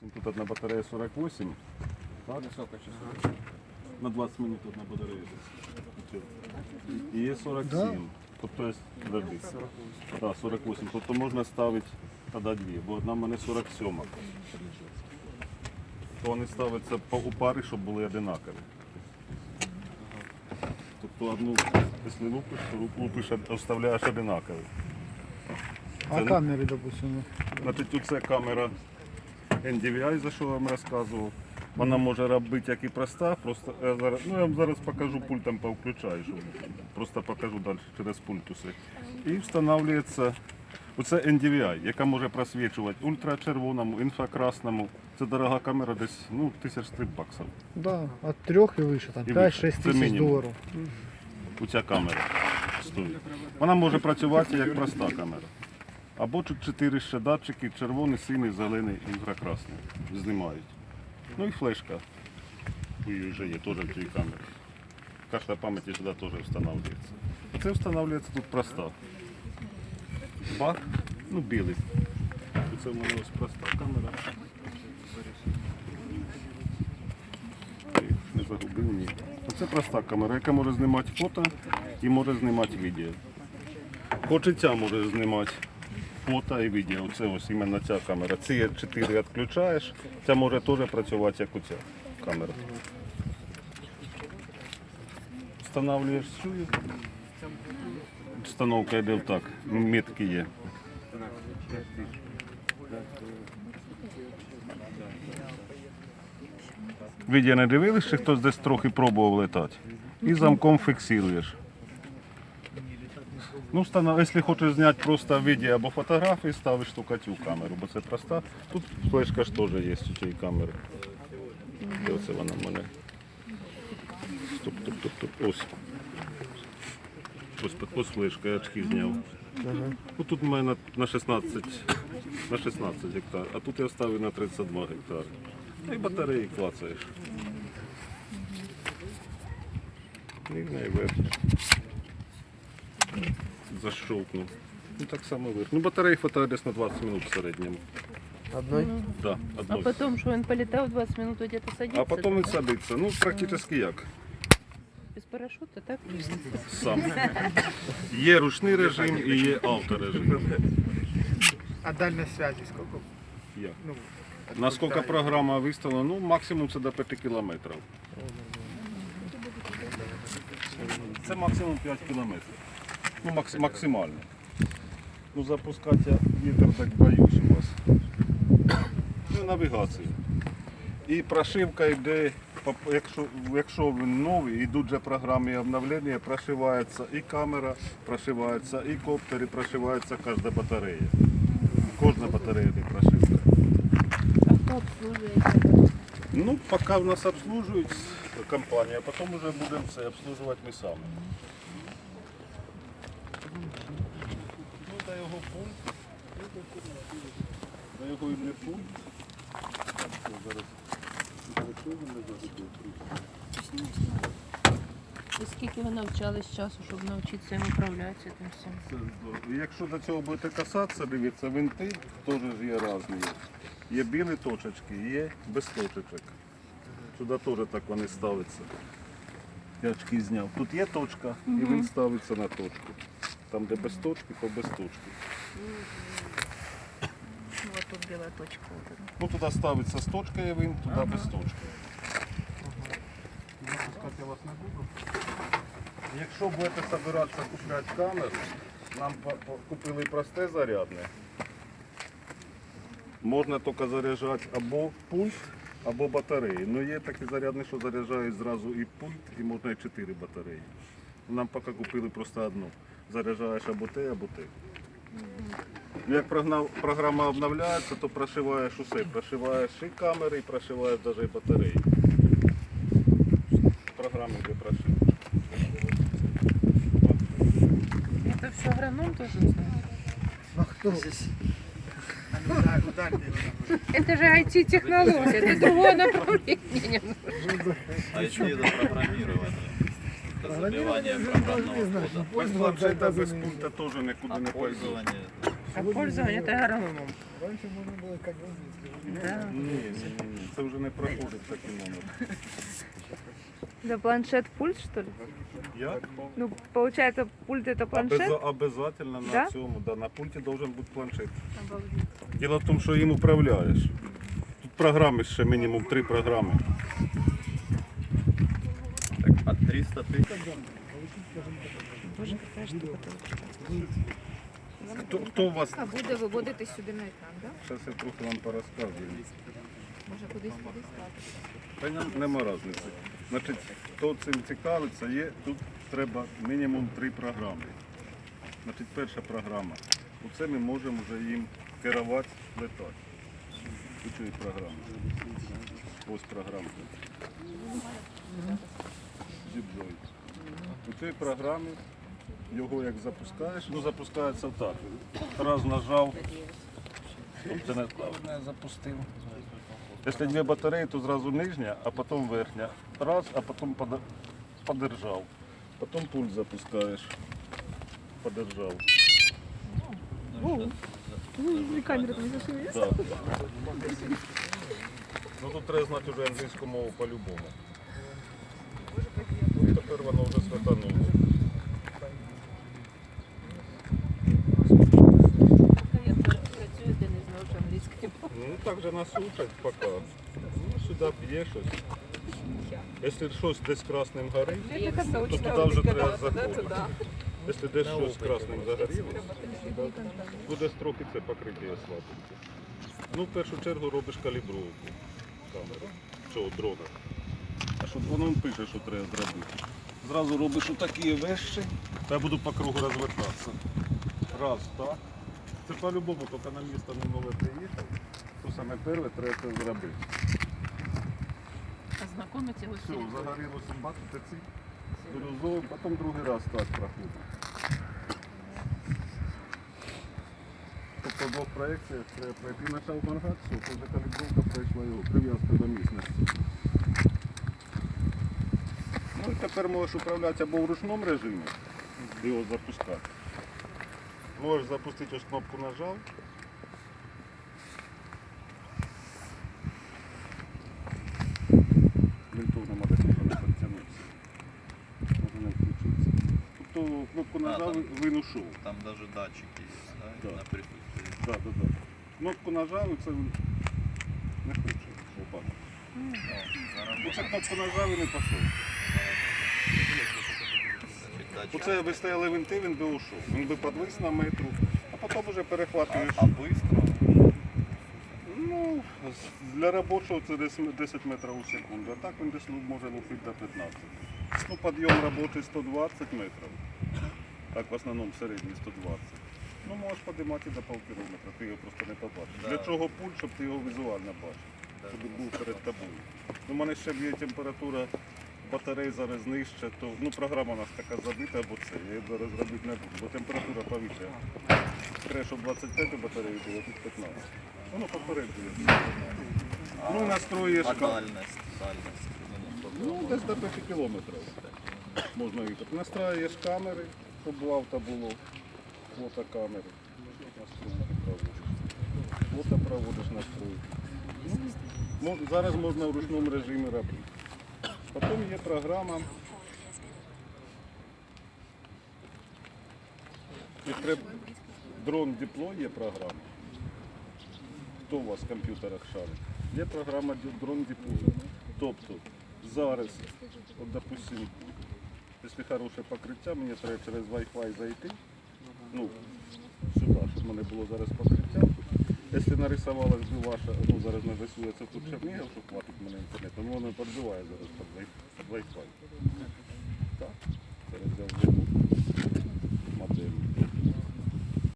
Тут одна батарея 48. Так? На 20 минут одна батарея. І є 47. Тобто, є- подожди. 48. Тобто можна ставити тоді дві, бо одна в мене 47. То вони ставляться по у пари, щоб були одинакові. Тобто одну, якщо лупиш, то руку лупиш, оставляєш одинакові. А камери, допустимо. Значить, тут це камера NDVI, за що я вам розказував. Вона може робити як і проста, просто я зараз, ну я вам зараз покажу пультом повключаю, щоб просто покажу далі через пульт усе. І встановлюється оце NDVI, яка може просвічувати ультрачервоному, інфракрасному. Це дорога камера, десь ну, тисяч три баксів. Да, от трьох і вище, там І 5-6. Це тисяч мінімум. доларів. Оця камера стоїть. Вона може працювати як проста камера. Або тут чотири ще датчики, червоний, синій, зелений, інфракрасний. Знімають. Ну і флешка. Її вже є теж в цій камері. Карта пам'яті сюди теж встановлюється. Це встановлюється тут проста. Бак, ну білий. Це в мене ось проста камера. Не загубив ні. Це проста камера, яка може знімати фото і може знімати відео. Хоч і ця може знімати фото і відео. Це ось іменно ця камера. Ці 4 відключаєш, ця може теж працювати як оця камера. Встановлюєш цю. Встановка йде так, метки є. Відео не дивились, чи хтось десь трохи пробував летати. І замком фіксуєш. Ну, станов, якщо хочеш зняти просто відео або фотографії, ставиш цю камеру, бо це проста. Тут флешка ж теж є у цієї камери. Де оце вона в мене? Стоп, стоп, стоп, стоп. Ось. Ось, ось флешка, я очки зняв. Ну, тут в мене на 16, на 16 гектар, а тут я ставив на 32 гектари. Ну і батареї клацаєш. І в верх. Ну так само верх. Ну батареї хватає десь на 20 минут в середньому. Одной? Да, А одной. потом, что он полетал 20 минут где-то садится? А потім він да? садиться. Ну практично як. Без парашюта, так? Сам. Є ручний режим і є авторежим. А дальность связи сколько? Як? Ну, Наскільки програма виставлена? Ну максимум це до 5 кілометрів. Це максимум 5 кілометрів. Ну, макс- максимально. Ну, запускати я вітер так боюсь у вас. Ну, навігація. І прошивка йде, по- якщо, якщо він новий, йдуть вже програми обновлення, прошивається і камера, прошивається і коптер, і прошивається кожна батарея. Кожна батарея йде прошивка. А кто обслуживает? Ну, поки в нас обслужують компанія, а потім вже будемо це обслужувати ми самі. Ну, до його пункт. До його пункт. Так, зараз. не загубив? І скільки ви навчались часу, щоб навчитися їм управлятися цим всім? Це здорово. Якщо до цього будете касатися, дивіться, винти теж ж є різні. Є білі точечки, є без точечок. Сюди теж так вони ставляться. Я очки зняв. Тут є точка і він ставиться на точку. Там, де без точки, то без точки. Ну, тут белая точка. Ну туди ставиться з точкою він, туди без точки. Я вас не буду. Якщо будете збиратися купляти камеру, нам купили просте зарядне. Можна тільки заряджати або пульт, або батареї. Ну є такі зарядні, що заряджають зразу і пульт, і можна і 4 батареї. Нам поки купили просто одну. Заряджаєш або те, або те. Ну, Як прогнав- програма обновляється, то прошиваєш усе. Прошиваєш і камери, і прошиваєш навіть і батареї. Програми де прошиваєш. Это все агроном тоже знает. а кто? Это же IT-технология, это другое направление. IT до программирования. До забивания программного кода. Без планшета, без пульта теж нікуди А не пойду. пользование А пользование это агрономом. Раніше можна було конем їздити. Ні, ні, ні, ні, це вже не проходить такий номер. Это планшет пульт, что ли? Як? Ну, получается, пульт это планшет? Обяза- Обязательно на Да? цьому, да, на пульті должен бути планшет. Обалдеть. Діло в тому, що їм управляєш. Тут програми ще мінімум три програми. Так, а 300 тысяч? Боже, какая штука Хто, хто у вас? А буде виводити сюди на екран, так? Зараз я трохи вам порозказую. Може кудись кудись так. Та нема різниці. Значить, хто цим цікавиться, є, тут треба мінімум три програми. Значить, перша програма. Оце ми можемо вже їм керувати, летати. Ключові програми. Ось програма. Зібзой. У цій програмі його як запускаєш, ну запускається так. Раз нажав, це не, не запустив. Якщо дві батареї, то зразу нижня, а потім верхня. Раз, а потім подержав. Потім пульт запускаєш. Подержав. Камера там зашли. Да. Ну тут треба знати вже англійську мову по-любому. Ну, тепер воно вже святануло. Я працюю, де не знав, що англійською мовою. Ну так же нас учать поки. Ну, сюди б'є щось. Якщо щось десь красним горить, то туди вже треба заходити. Якщо десь щось красним загорілося, буде трохи це покриття слабеньке. Ну, в першу чергу робиш калібровку камери, цього дрона. А що воно пише, що треба зробити. Зразу робиш отакі вещі, та я буду по кругу розвертатися. Раз, так. Це по-любому, тільки на місто не нове приїхав, то саме перше треба це зробити. А знайомиться його Все, загорілося, бачите ці бірюзові, потім другий раз так проходить. Тобто в двох проєкціях треба пройти на шалбангат, все, це вже калібровка пройшла його, прив'язка до міцності. Ну і тепер можеш управляти або в ручному режимі, його запускати. Можеш запустити ось кнопку нажав. Винтов нема десь не підтягнувся. Може не включитися. Тобто кнопку нажав, там- він ушов. Там даже датчики есть, да, Да. на присутствие. Так, так, так. Кнопку нажав і це не хоче. Опа. Ну, Оце кнопку нажав і не пішов. Оце ви стояли винти, він би ушов. Він би підвис на метру, а потім вже перехватуєш. а быстро? Ну, для робочого це десь 10 метрів у секунду, а так він десь ну, може лупити до 15. Ну, підйом робочий 120 метрів. Так в основному середній 120. Ну, можеш підіймати до пів кілометра, ти його просто не побачиш. Да. Для чого пульт, щоб ти його візуально бачив, щоб він був перед тобою. Ну, у мене ще б'є температура батарей зараз нижча, то ну, програма у нас така забита, або це. Я її зараз робити не буду, бо температура повітря. Треба, щоб 25 батареї було, тут 15. Воно попереджує. Ну, настроїш. А ка- дальность? Дальность. Ну, десь до 5 кілометрів можна їхати. Настраюєш камери, щоб в авто було. Фотокамери. Фото проводиш настройки. Ну, зараз можна в ручному режимі робити. Потім є програма. Дрон Deploy є програма. Хто у вас в комп'ютерах шарить? Є програма дрон Deploy. Тобто зараз, от допустим, Якщо хороше покриття, мені треба через Wi-Fi зайти. Ну, сюди, щоб в мене було зараз покриття. Якщо нарисувалась ваша, ну зараз нарисується тут Чернігів, що платить мене інтернет, тому ну, воно підбиває зараз під Wi-Fi. Так, зараз взяв вже